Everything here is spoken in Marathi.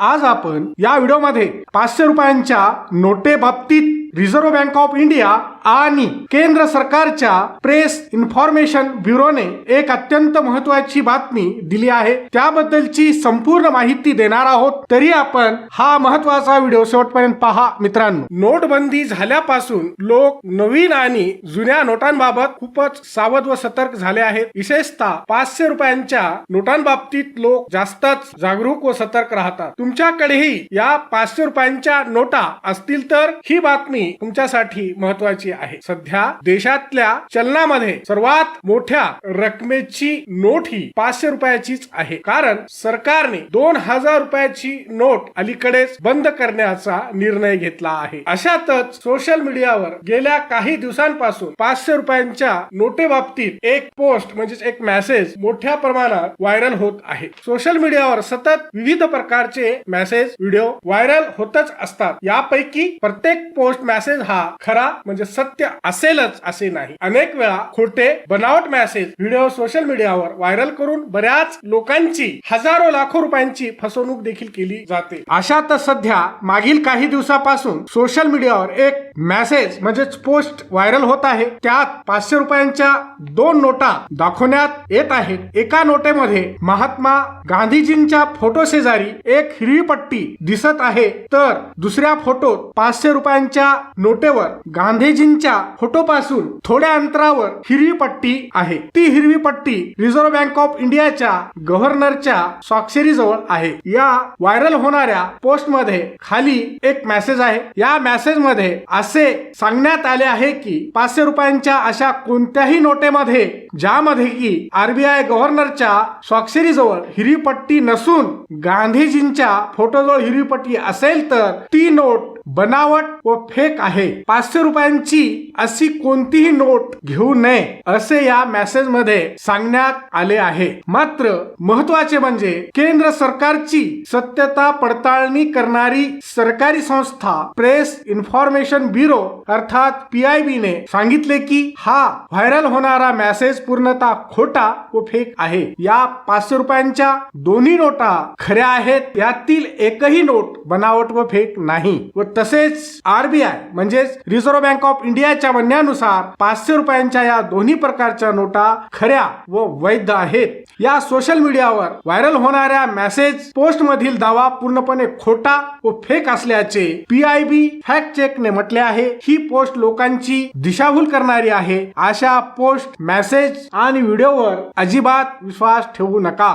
आज आपण या व्हिडिओमध्ये पाचशे रुपयांच्या नोटे बाबतीत रिझर्व्ह बँक ऑफ इंडिया आणि केंद्र सरकारच्या प्रेस इन्फॉर्मेशन ब्युरोने एक अत्यंत महत्वाची बातमी दिली आहे. त्याबद्दलची संपूर्ण माहिती देणार आहोत. तरी आपण हा महत्त्वाचा व्हिडिओ शेवटपर्यंत पहा मित्रांनो. नोटबंदी झाल्यापासून लोक नवीन आणि जुन्या नोटांबाबत खूपच सावध व सतर्क झाले आहेत. विशेषतः पाचशे रुपयांच्या नोटांबाबतीत लोक जास्तच जागरूक व सतर्क राहतात. तुमच्याकडेही या पाचशे रुपयांच्या नोटा असतील तर ही बातमी तुमच्यासाठी महत्वाची आहे. सध्या देशातल्या चलनामध्ये सर्वात मोठ्या रकमेची नोट ही पाचशे रुपयाचीच आहे. कारण सरकारने दोन हजार रुपयाची नोट अलीकडेच बंद करण्याचा निर्णय घेतला आहे. अशातच सोशल मीडियावर गेल्या काही दिवसांपासून पाचशे रुपयांच्या नोटेबाबतीत एक पोस्ट म्हणजेच एक मेसेज मोठ्या प्रमाणात व्हायरल होत आहे. सोशल मीडियावर सतत विविध प्रकारचे मेसेज व्हिडिओ व्हायरल होतच असतात. यापैकी प्रत्येक पोस्ट मेसेज हा खरा म्हणजे सत्य असेलच असे नाही. अनेक वेळा खोटे बनावट मेसेज व्हिडिओ सोशल मीडियावर व्हायरल करून बऱ्याच लोकांची हजारो लाखो रुपयांची फसवणूक देखील केली जाते. अशातच सध्या मागील काही दिवसापासून सोशल मीडियावर एक मेसेज म्हणजेच पोस्ट व्हायरल होत आहे. त्यात पाचशे रुपयांच्या दोन नोटा दाखवण्यात येत आहेत. एका नोटेमध्ये महात्मा गांधीजींच्या फोटो शेजारी एक हिरवी पट्टी दिसत आहे. तर दुसऱ्या फोटोत पाचशे रुपयांच्या नोटेवर गांधीजींच्या फोटोपासून थोड्या अंतरावर हिरवी पट्टी आहे. ती हिरवी पट्टी रिझर्व्ह बँक ऑफ इंडियाच्या गव्हर्नरच्या स्वाक्षरीजवळ आहे. या व्हायरल होणाऱ्या पोस्टमध्ये खाली एक मेसेज आहे. या मेसेजमध्ये असे सांगण्यात आले आहे की पाचशे रुपयांच्या अशा कोणत्याही नोटेमध्ये ज्यामध्ये की आरबीआय गव्हर्नरच्या स्वाक्षरीजवळ हिरवी पट्टी नसून गांधीजींच्या फोटोजवळ हिरवी पट्टी असेल तर ती नोट बनावट व फेक आहे. पाचशे रुपयांची अशी कोणतीही नोट घेऊ नये असे या मेसेजमध्ये सांगण्यात आले आहे. मात्र महत्त्वाचे म्हणजे केंद्र सरकारची सत्यता पडताळणी करणारी सरकारी संस्था प्रेस इन्फॉर्मेशन ब्युरो अर्थात पीआयबी ने सांगितले की हा व्हायरल होणारा मेसेज पूर्णतः खोटा व फेक आहे. या पाचशे रुपयांच्या दोन्ही नोटा खऱ्या आहेत यातील एकही नोट बनावट व फेक नाही. व तसेच आरबीआय म्हणजेच रिझर्व्ह बँक ऑफ इंडियाच्या म्हणण्यानुसार पाचशे रुपयांच्या या दोन्ही प्रकारच्या नोटा खऱ्या व वैध आहेत. या सोशल मीडियावर व्हायरल होणाऱ्या मेसेज पोस्ट मधील दावा पूर्णपणे खोटा व फेक असल्याचे पीआयबी फॅक्ट चेकने म्हटले आहे. ही पोस्ट लोकांची दिशाभूल करणारी आहे. अशा पोस्ट मेसेज आणि व्हिडिओवर अजिबात विश्वास ठेवू नका.